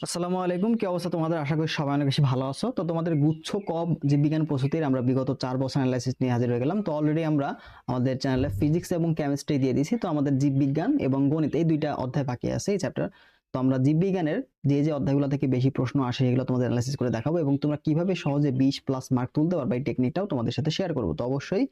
আসসালামু আলাইকুম, কি অবস্থা তোমাদের? আশা করি সবাই অনেক বেশি ভালো আছো। তো তোমাদের গুচ্ছ কব জীববিজ্ঞান প্রস্তুতির আমরা বিগত চার বছর অ্যানালাইসিস নিয়ে হাজির হয়ে গেলাম। তো অলরেডি আমরা আমাদের চ্যানেলে ফিজিক্স এবং কেমিস্ট্রি দিয়ে দিয়েছি। তো আমাদের জীববিজ্ঞান এবং গণিত এই দুইটা অধ্যায় বাকি আছে এই চ্যাপ্টার তো আমরা জীববিজ্ঞানের যে যে অধ্যায়গুলো থেকে বেশি প্রশ্ন আসে এগুলো তোমাদের অ্যানালাইসিস করে দেখাবো এবং তোমরা কীভাবে সহজে বিশ প্লাস মার্ক তুলতে পারবে এই টেকনিকটাও তোমাদের সাথে শেয়ার করব। তো অবশ্যই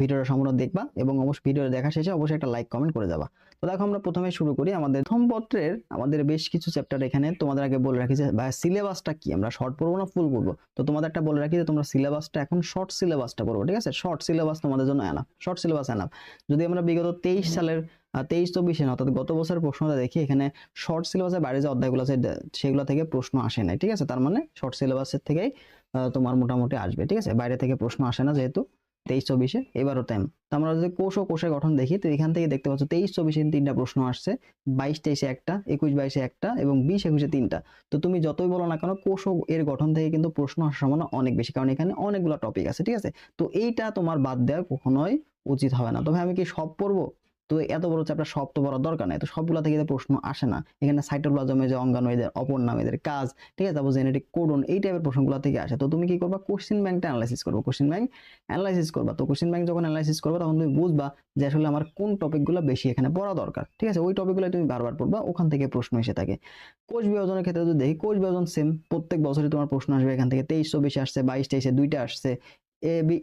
ভিডিওটা সম্পূর্ণ দেখবা এবং অবশ্যই ভিডিওটা দেখা শেষে অবশ্যই একটা লাইক কমেন্ট করে যাবা। তো দেখো আমরা প্রথমে শুরু করি আমাদের প্রথম পত্রের, আমাদের বেশ কিছু চ্যাপ্টার এখানে তোমাদের আগে বলে রাখি যে ভাই সিলেবাসটা কি? আমরা শর্ট পড়ব না ফুল পড়ব? তো তোমাদের একটা বলে রাখি যে, তোমরা সিলেবাসটা এখন শর্ট সিলেবাসটা পড়ব, ঠিক আছে? শর্ট সিলেবাস তোমাদের জন্য এনাফ শর্ট সিলেবাস এনাফ যদি আমরা বিগত তেইশ সালের তেইশ চব্বিশে না, অর্থাৎ গত বছরের প্রশ্নটা দেখি, এখানে শর্ট সিলেবাসের বাইরে যে অধ্যায়গুলো আছে সেগুলো থেকে প্রশ্ন আসে নাই, ঠিক আছে? তার মানে শর্ট সিলেবাসের থেকেই তোমার মোটামুটি আসবে, ঠিক আছে? বাইরে থেকে প্রশ্ন আসে না যেহেতু। তেইশ চব্বিশে, এবারও টাইম তো আমরা যদি কোষ ও কোষের গঠন দেখি, তো এখান থেকে দেখতে পাচ্ছ তেইশ চব্বিশে তিনটা প্রশ্ন আসছে। বাইশ তেইশে একটা, একুশ বাইশে একটা এবং বিশ একুশে তিনটা। তো তুমি যতই বলো না কেন, কোষ ও এর গঠন থেকে কিন্তু প্রশ্ন আসার সম্ভাবনা অনেক বেশি, কারণ এখানে অনেকগুলো টপিক আছে, ঠিক আছে? তো এইটা তোমার বাদ দেওয়া কখনোই উচিত হবে না। তবে আমি কি সব পড়ব? তো এত বড় চ্যাপ্টার সব তো পড়ার দরকার নাই। তো সবগুলো থেকে প্রশ্ন আসে না। এখানে সাইটোপ্লাজমে যে অঙ্গাণু, এদের অপর নাম, এদের কাজ, ঠিক আছে? তারপর জেনেটিক কোডন এই টাইপের প্রশ্নগুলো থেকে আসে। তো তুমি কি করবা? কোশ্চেন ব্যাংকটা অ্যানালাইসিস করব। কোশ্চেন ব্যাংক অ্যানালাইসিস করবা। তো কোশ্চেন ব্যাংক যখন অ্যানালাইসিস করবা, তখন তুমি বুঝবা যে আসলে আমার কোন টপিকগুলো বেশি এখানে পড়া দরকার। ঠিক আছে? ওই টপিকগুলো তুমি বারবার পড়বা, ওখান থেকে প্রশ্ন এসে থাকে। কোষ বিভাজনের ক্ষেত্রে যদি দেখি, কোষ বিভাজন সেম প্রত্যেক বছরই তোমার প্রশ্ন আসবে এখান থেকে। তেইশ চব্বিশে আসছে বাইশ তেইশে দুইটা আসছে।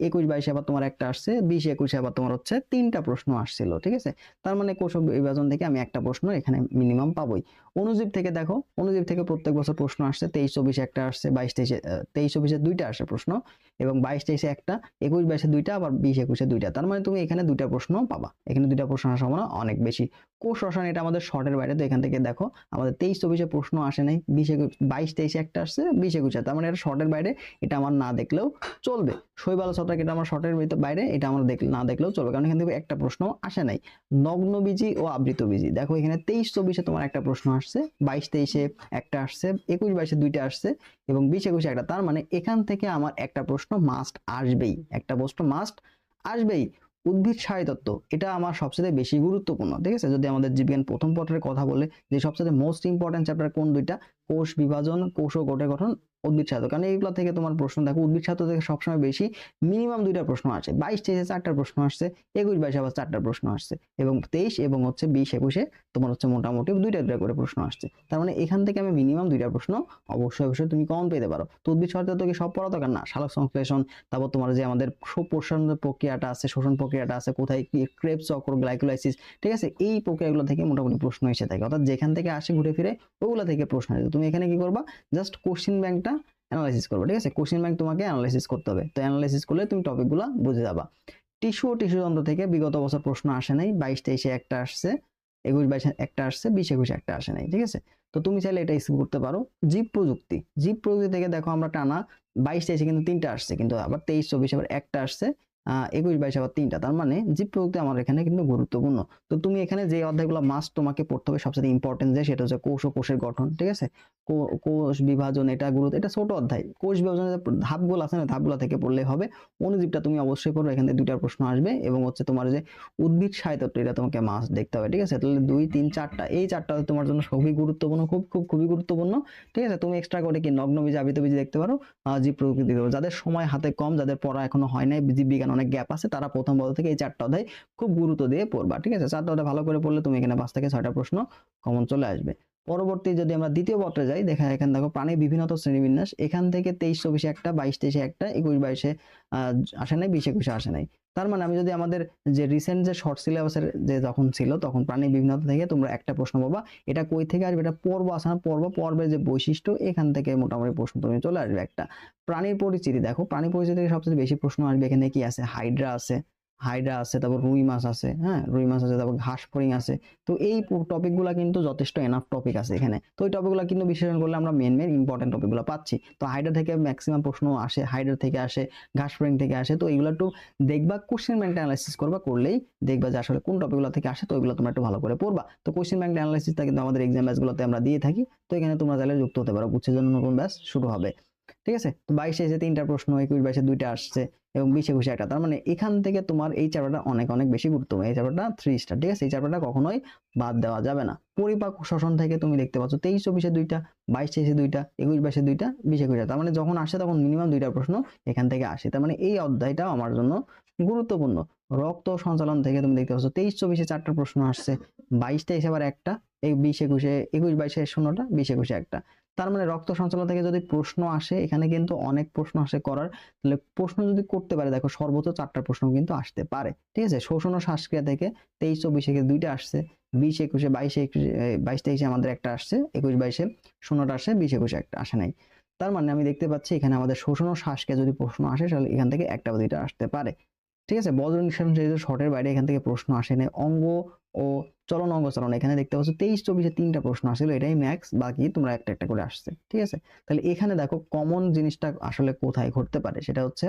একুশ বাইশে আবার তোমার একটা আসছে, বিশ একুশে আবার তোমার হচ্ছে তিনটা প্রশ্ন আসছিল, ঠিক আছে? তার মানে কোষ বিভাজন থেকে আমি একটা প্রশ্ন এখানে মিনিমাম পাবোই। অনুজীব থেকে দেখো, অনুজীব থেকে প্রত্যেক বছর প্রশ্ন আসছে, তেইশ চব্বিশে একটা আসছে, বাইশ তেইশে তেইশ চব্বিশে দুইটা আসে প্রশ্ন, এবং বাইশ তেইশে একটা, একুশ বাইশে দুইটা, আবার বিশ একুশে দুইটা। তার মানে তুমি এখানে দুইটা প্রশ্ন পাবা। এখানে দুইটা প্রশ্ন আসার সম্ভাবনা অনেক বেশি। রসায়ন এটা আমাদের শর্টের বাইরে, তো এখান থেকে দেখো, আমাদের তেইশ চব্বিশে প্রশ্ন আসে নাই, বিশ একুশ বাইশ তেইশে একটা আসছে, বিশ একুশে তার মানে এটা শর্টের বাইরে, এটা আমার না দেখলেও চলবে। শৈবাল ছত্রাক এটা আমার শর্টের বাইরে, এটা আমরা দেখ না দেখলেও চলবে, কারণ এখান থেকে একটা প্রশ্ন আসে নাই। নগ্ন নগ্নবীজি ও আবৃত আবৃতবীজি দেখো এখানে তেইশ চব্বিশে তোমার একটা প্রশ্ন আসছে, বাইশ তেইশে একটা আসছে, একুশ বাইশে দুইটা আসছে, এবং বিশ একুশে একটা, তার মানে এখান থেকে আমার একটা প্রশ্ন মাস্ট আসবেই, একটা প্রশ্ন মাস্ট আসবেই। উদ্ভিদ সাহিত্যত্ব এটা আমার সবচেয়ে বেশি গুরুত্বপূর্ণ, ঠিক আছে? যদি আমাদের জীববিজ্ঞান প্রথম পত্রের কথা বলে, যে সবচেয়ে মোস্ট ইম্পর্টেন্ট চ্যাপ্টার কোন দুইটা? কোষ বিভাজন, কোষ ও গোটে গঠন উদ্ভিদ সাহিত্য কারণ এইগুলো থেকে তোমার প্রশ্ন, দেখো উদ্ভিদ সাহিত্য থেকে সবসময় বেশি মিনিমাম দুইটা প্রশ্ন আসে। বাইশ তেইশে চারটা প্রশ্ন আসছে, একুশ বাইশে আবার চারটা প্রশ্ন আসছে এবং তেইশ এবং হচ্ছে বিশ একুশে তোমার হচ্ছে মোটামুটি দুইটা দুইটা করে প্রশ্ন আসছে। তার মানে এখান থেকে আমি মিনিমাম দুইটা প্রশ্ন অবশ্যই অবশ্যই তুমি কম পেতে পারো। তো উদ্ভিদ সাহিত্য কি সব পড়া দরকার? না, সালোক সংশ্লেষণ, তারপর তোমার যে আমাদের প্রসারণ প্রক্রিয়াটা আছে, শোষণ প্রক্রিয়াটা আছে, কোথায় কি ক্রেপ চক্র গ্লাইকোলাইসিস ঠিক আছে? এই প্রক্রিয়াগুলো থেকে মোটামুটি প্রশ্ন এসে থাকে। অর্থাৎ যেখান থেকে আসে ঘুরে ফিরে, ওগুলো থেকে প্রশ্ন আসে। তুমি এখানে কি করবা? জাস্ট কোশ্চিন ব্যাংকটা অ্যানালাইসিস করবে, ঠিক আছে? কোশ্চেন ব্যাংক তোমাকে অ্যানালাইসিস করতে হবে। তো অ্যানালাইসিস করলে তুমি টপিকগুলো বুঝে যাবা। টিস্যু টিস্যু তন্ত্র থেকে বিগত বছর প্রশ্ন আসে নাই, বাইশ তেইশে একটা আসছে, একুশ বাইশে একটা আসছে, বিশ একুশে একটা আসে নাই, ঠিক আছে? তো তুমি চাইলে এটা স্কিপ করতে পারো। জীব প্রযুক্তি। জীব প্রযুক্তি থেকে দেখো আমরা টানা বাইশ তেইশে কিন্তু তিনটা আসছে, কিন্তু আবার তেইশ, চব্বিশ আবার একটা আসছে। একুশ, বাইশে আবার তিনটা, তার মানে জীব প্রযুক্তি আমার এখানে কিন্তু গুরুত্বপূর্ণ। তো তুমি এখানে যে অধ্যায়গুলো মাস্ট তোমাকে পড়তে হবে, সবচেয়ে ইম্পর্টেন্ট যে, সেটা হচ্ছে কোষ ও কোষের গঠন, ঠিক আছে? কোষ বিভাজন, এটা গুরুত্ব, এটা ছোট অধ্যায়। কোষ বিভাজনের ধাপগুলো আছে না, ধাপগুলো থেকে পড়লে হবে। অনুজীবটা তুমি অবশ্যই পড়ো এখান দুইটা প্রশ্ন আসবে এবং হচ্ছে তোমার যে উদ্ভিদ সাহিত্যটা এটা তোমাকে মাস্ট দেখতে হবে, ঠিক আছে? তাহলে দুই, তিন, চারটা, এই চারটা তোমার জন্য খুবই গুরুত্বপূর্ণ, খুব খুব, খুবই গুরুত্বপূর্ণ, ঠিক আছে? তুমি এক্সট্রা করে কি নগ্নবীজ, আবৃতবীজ দেখতে পারো জীব প্রকৃতি যাদের সময় হাতে কম, যাদের পড়া এখনও হয় নাই জীব বিজ্ঞান অনেক গ্যাপ আছে, তারা প্রথম বছর থেকে এই চারটা অধ্যায় খুব গুরুত্ব দিয়ে পড়বা, ঠিক আছে? চারটা অধ্যায় ভালো করে পড়লে তুমি এখানে পাঁচ থেকে ছয়টা প্রশ্ন কমন চলে আসবে। পরবর্তী যদি আমরা দ্বিতীয় পত্রে যাই, দেখা এখানে দেখো প্রাণীর বিভিন্নত শ্রেণীবিন্যাস, এখান থেকে তেইশ চব্বিশে একটা, বাইশ তেইশে একটা, একুশ বাইশে আসে নাই, বিশ একুশে আসে নাই। তার মানে আমি যদি আমাদের যে রিসেন্ট যে শর্ট সিলেবাসের যে যখন ছিল, তখন প্রাণী বিভিন্নতা থেকে তোমরা একটা প্রশ্ন পাবা, এটা কই থেকে আসবে? এটা পর্ব আসে না? পর্ব, পর্বের যে বৈশিষ্ট্য, এখান থেকে মোটামুটি প্রশ্ন তুমি চলে আসবে একটা। প্রাণীর পরিচিতি, দেখো প্রাণী পরিচিতি থেকে সবচেয়ে বেশি প্রশ্ন আসবে এখানে কি আছে? হাইড্রা আছে হাইড্রা আছে, তারপর রুই মাছ আছে হ্যাঁ? রুই মাছ আছে, তারপর ঘাস ফড়িং আছে। তো এই টপিকগুলো কিন্তু যথেষ্ট এনাফ টপিক আছে এখানে। তো এই টপিকগুলো কিন্তু বিশ্লেষণ করলে আমরা মেন মেন ইম্পর্টেন্ট টপিকগুলো পাচ্ছি। তো হাইড্রা থেকে ম্যাক্সিমাম প্রশ্ন আসে হাইড্রা থেকে আসে, ঘাস ফড়িং থেকে আসে। তো এইগুলো একটু দেখবা কোশ্চেন ব্যাংকটা অ্যানালাইসিস করবা, করলেই দেখবা যে আসলে কোন টপিকগুলো থেকে আসে, তো ওইগুলো তোমরা একটু ভালো করে পড়বা। তো কোশ্চেন ব্যাংক অ্যানালাইসিসটা কিন্তু আমাদের এক্সাম ব্যাচগুলোতে আমরা দিয়ে থাকি। তো এখানে তোমরা চাইলে যুক্ত হতে পারো গুচ্ছের জন্য নতুন ব্যাচ শুরু হবে। ঠিক আছে? তো বাইশে এসে তিনটা প্রশ্ন, একুশ বাইশে দুইটা আসছে এবং বিশে একুশে একটা। তার মানে এখান থেকে তোমার এই চ্যাপ্টারটা অনেক অনেক বেশি গুরুত্বপূর্ণ। এই চ্যাপ্টারটা থ্রি স্টার ঠিক আছে? এই চ্যাপ্টারটা কখনোই বাদ দেওয়া যাবে না। পরিপাক শোষণ থেকে তুমি দেখতে পাচ্ছ তেইশ, চব্বিশে দুইটা, বাইশ তেইশে দুইটা, একুশ বাইশে দুইটা, বিশ একুশে তার মানে যখন আসে তখন মিনিমাম দুইটা প্রশ্ন এখান থেকে আসে। তার মানে এই অধ্যায়টা আমার জন্য গুরুত্বপূর্ণ। রক্ত সঞ্চালন থেকে তুমি দেখতে পাচ্ছ তেইশ, চব্বিশে চারটা প্রশ্ন আসছে বাইশ তেইশে আবার একটা, এই বিশ, একুশে, একুশ বাইশে শূন্যটা, বিশ, একুশে একটা। তার মানে রক্ত সঞ্চালন থেকে যদি প্রশ্ন আসে, এখানে কিন্তু অনেক প্রশ্ন আসে করার, তাহলে প্রশ্ন যদি করতে পারে, দেখো সর্বোচ্চ চারটা প্রশ্ন কিন্তু আসতে পারে, ঠিক আছে? শোষণ ও শ্বাসক্রিয়া থেকে তেইশ, চব্বিশ চব্বিশে দুইটা আসছে, বিশ, একুশে, বাইশে বাইশ, তেইশে আমাদের একটা আসছে, একুশ, বাইশে শূন্যটা আসছে বিশ, একুশে একটা আসে নাই। তার মানে আমি দেখতে পাচ্ছি এখানে আমাদের শোষণ ও শ্বাসক্রিয়া যদি প্রশ্ন আসে, তাহলে এখান থেকে একটা বা দুইটা আসতে পারে, ঠিক আছে? বজ্র নিঃসরণ শর্টের বাইরে এখান থেকে প্রশ্ন আসে না অঙ্গ ও চলন অঙ্গ চলন এখানে দেখতে পাচ্ছ তেইশ, চব্বিশে তিনটা প্রশ্ন আসছিল এটাই ম্যাক্স বাকি তোমরা একটা একটা করে আসছে, ঠিক আছে? তাহলে এখানে দেখো কমন জিনিসটা আসলে কোথায় ঘটতে পারে, সেটা হচ্ছে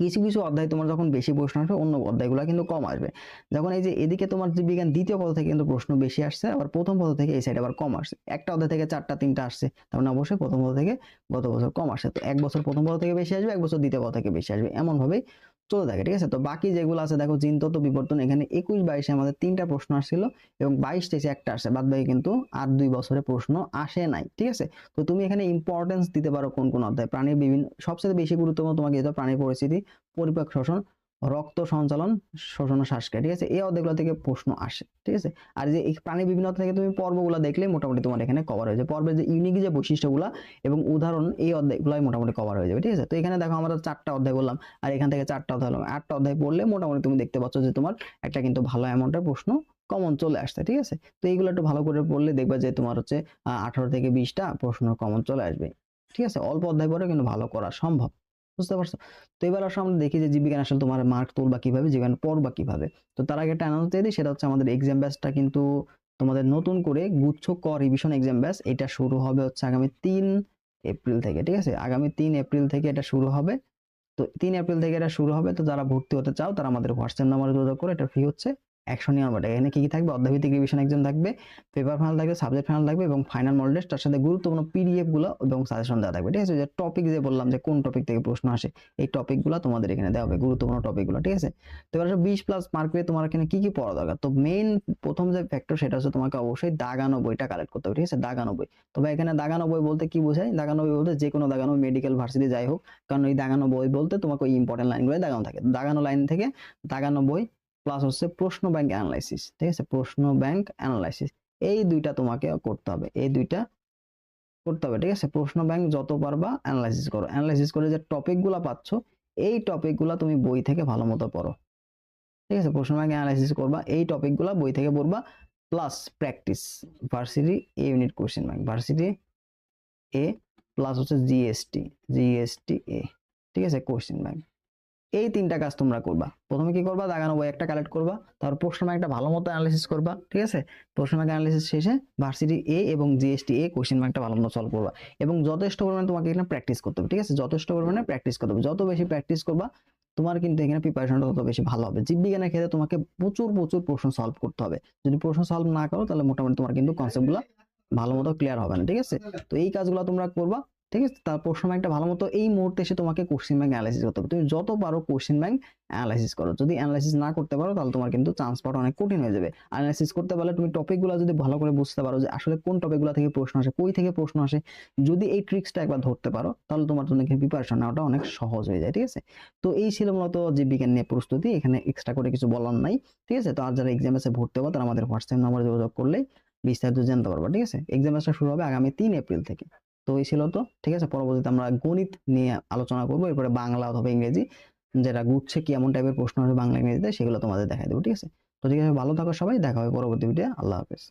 কিছু কিছু অধ্যায় তোমার যখন বেশি প্রশ্ন আসবে, অন্য অধ্যায়গুলো কিন্তু কম আসবে। যখন এই যে এদিকে তোমার যে বিজ্ঞান, দ্বিতীয় পদ থেকে কিন্তু প্রশ্ন বেশি আসছে, আবার প্রথম পদ থেকে এই সাইড আবার কম আসছে। একটা অধ্যায় থেকে চারটা, তিনটা আসছে, তার মানে অবশ্যই প্রথম পদ থেকে গত বছর কম আসে তো এক বছর প্রথম পদ থেকে বেশি আসবে, এক বছর দ্বিতীয় পদ থেকে বেশি আসবে। এমন ভাবেই চলে থাকে ঠিক আছে? তো বাকি যেগুলো আছে, দেখো জিনতত্ত্ব বিবর্তন, এখানে একুশ বাইশে আমাদের তিনটা প্রশ্ন আসছিল এবং বাইশ তেইশে একটা আসে। বাদ বাকি কিন্তু আর দুই বছরে প্রশ্ন আসে নাই, ঠিক আছে? তো তুমি এখানে ইম্পর্টেন্স দিতে পারো কোন কোন অধ্যায়? প্রাণীর বিভিন্ন, সবচেয়ে বেশি গুরুত্বপূর্ণ তোমাকে যেটা প্রাণীর পরিস্থিতি পরিপাক শ্বসন রক্ত সঞ্চালন শোষণ ও শ্বাসক্রিয়া, ঠিক আছে? এই অধ্যায়গুলো থেকে প্রশ্ন আসে, ঠিক আছে? আর যে প্রাণী বিভিন্নতা থেকে তুমি পর্বগুলো দেখলে মোটামুটি তোমার এখানে কভার হয়ে যাবে। পর্বের যে ইউনিক যে বৈশিষ্ট্যগুলো এবং উদাহরণ, এই অধ্যায়গুলোই মোটামুটি কভার হয়ে যাবে, ঠিক আছে? তো এখানে দেখো আমরা চারটা অধ্যায় বললাম, আর এখান থেকে চারটা অধ্যায় হলাম আটটা অধ্যায় পড়লে মোটামুটি তুমি দেখতে পাচ্ছ যে তোমার একটা কিন্তু ভালো অ্যামাউন্টের প্রশ্ন কমন চলে আসছে, ঠিক আছে? তো এইগুলো একটু ভালো করে পড়লে দেখবা যে তোমার হচ্ছে আঠারো থেকে বিশটা প্রশ্ন কমন চলে আসবে, ঠিক আছে? অল্প অধ্যায় পরে কিন্তু ভালো করা সম্ভব। বুঝতে পারছ? তো এবার আসলে আমরা দেখি যে জীবিকা আসলে তোমার মার্ক তুলবা কীভাবে, জীবন পড়বা কীভাবে। তো তার আগে একটা অ্যানাউন্স দিয়ে দিই, সেটা হচ্ছে আমাদের এক্সাম ব্যাচটা কিন্তু তোমাদের নতুন করে গুচ্ছ ক রিভিশন এক্সাম ব্যাচ এটা শুরু হবে হচ্ছে আগামী তিন এপ্রিল থেকে, ঠিক আছে? আগামী তিন এপ্রিল থেকে এটা শুরু হবে। তো তিন এপ্রিল থেকে এটা শুরু হবে, তো যারা ভর্তি হতে চাও তারা আমাদের হোয়াটসঅ্যাপ নাম্বারে যোগাযোগ করে, এটা ফি হচ্ছে। একশো নিরানব্বই এখানে কি কি থাকবে? অর্ধভিত্তিক রিভিশন একজন থাকবে পেপার ফাইনাল থাকবে সাবজেক্ট ফাইনাল থাকবে এবং ফাইনাল মডেল টেস্ট তার সাথে গুরুত্বপূর্ণ পিডিএফগুলো এবং সাজেশন দেওয়া থাকবে। ঠিক আছে? যে টপিক যে বললাম যে কোন টপিক থেকে প্রশ্ন আসে, এই টপিকগুলো তোমাদের এখানে দেওয়া হবে, গুরুত্বপূর্ণ টপিকগুলো। ঠিক আছে? তো এবার বিশ প্লাস মার্ক পেয়ে তোমার এখানে কি কি পড়া দরকার? তো মেইন প্রথম যে ফ্যাক্টর সেটা হচ্ছে তোমাকে অবশ্যই দাগানো বইটা কালেক্ট করতে হবে। ঠিক আছে? দাগানো বই তবে এখানে দাগানো বই বলতে কি বোঝায়? দাগানো বই বলতে যে কোনো দাগানো মেডিকেল ভার্সিটি যাই হোক, কারণ এই দাগানো বই বলতে তোমাকে ওই ইম্পর্টেন্ট লাইনগুলো দাগানো থাকে। দাগানো লাইন থেকে দাগানো বই প্লাস হচ্ছে প্রশ্ন ব্যাংক অ্যানালাইসিস ঠিক আছে? প্রশ্ন ব্যাংক অ্যানালাইসিস এই দুইটা তোমাকে করতে হবে, এই দুইটা করতে হবে, ঠিক আছে? প্রশ্ন ব্যাংক যত পারবা অ্যানালাইসিস করো অ্যানালাইসিস করে যে টপিকগুলো পাচ্ছ, এই টপিকগুলো তুমি বই থেকে ভালো মতো পড়ো, ঠিক আছে? প্রশ্ন ব্যাংক অ্যানালাইসিস করবা, এই টপিকগুলো বই থেকে পড়বা plus practice varsity A unit question bank varsity A plus হচ্ছে জিএসটি জিএসটি এ ঠিক আছে? কোশ্চেন ব্যাংক এই তিনটা কাজ তোমরা করবা। প্রথমে কি করবা? দাগানো বই একটা কালেক্ট করবা। তারপর প্রশ্ন ব্যাংকটা ভালো মতো অ্যানালিসিস করবা, ঠিক আছে? প্রশ্ন ব্যাংক অ্যানালিসিস শেষে ভার্সিটি এ এবং জিএসটি এ কোশ্চেন ব্যাংকটা ভালো মতো সলভ করবা। এবং যথেষ্ট পরিমাণে তোমাকে এখানে প্র্যাকটিস করতে হবে, ঠিক আছে? যথেষ্ট পরিমাণে প্র্যাকটিস করতে হবে। যত বেশি প্র্যাকটিস করবা, তোমার কিন্তু এখানে প্রিপারেশনটা তত বেশি ভালো হবে। জীববিজ্ঞানের ক্ষেত্রে তোমাকে প্রচুর প্রচুর প্রশ্ন সলভ করতে হবে। যদি প্রশ্ন সলভ না করো, তাহলে মোটামুটি তোমার কিন্তু কনসেপ্টগুলো ভালো মতো ক্লিয়ার হবে না, ঠিক আছে? তো এই কাজগুলো তোমরা করবা। ঠিক আছে? তার প্রশ্ন ব্যাংকটা ভালো মতো এই মুহূর্তে এসে তোমাকে কোশ্চেন ব্যাংক অ্যানালাইসিস করতে হবে। তুমি যত পারো কোশ্চেন ব্যাংক অ্যানালাইসিস করো। যদি অ্যানালাইসিস না করতে পারো, তাহলে তোমার কিন্তু চান্স পাওয়াটা অনেক কঠিন হয়ে যাবে। অ্যানালাইসিস করতে পারলে তুমি টপিকগুলো যদি ভালো করে বুঝতে পারো যে আসলে কোন টপিকগুলো থেকে প্রশ্ন আসে, কই থেকে প্রশ্ন আসে, যদি এই ট্রিক্সটা একবার ধরতে পারো, তাহলে তোমার জন্য প্রিপারেশন নেওয়াটা অনেক সহজ হয়ে যায়, ঠিক আছে? তো এই ছিল মূলত যে বিজ্ঞান নিয়ে প্রস্তুতি, এখানে এক্সট্রা করে কিছু বলার নাই, ঠিক আছে? তো আর যারা এক্সাম এসে ভর্তি হবে, তারা আমাদের হোয়াটসঅ্যাপ নাম্বারে যোগাযোগ করলেই বিস্তারিত জানতে পারব, ঠিক আছে? এক্সাম শুরু হবে আগামী তিন এপ্রিল থেকে। তো এই ছিল তো, ঠিক আছে? পরবর্তীতে আমরা গণিত নিয়ে আলোচনা করব। এরপরে বাংলা অথবা ইংরেজি, যেটা গুচ্ছে কি এমন টাইপের প্রশ্ন হবে বাংলা ইংরেজিতে, সেগুলো তোমাদের দেখাই দেবো, ঠিক আছে? তো ঠিক আছে, ভালো থাকো সবাই, দেখা হবে পরবর্তী ভিডিও আল্লাহ হাফেজ।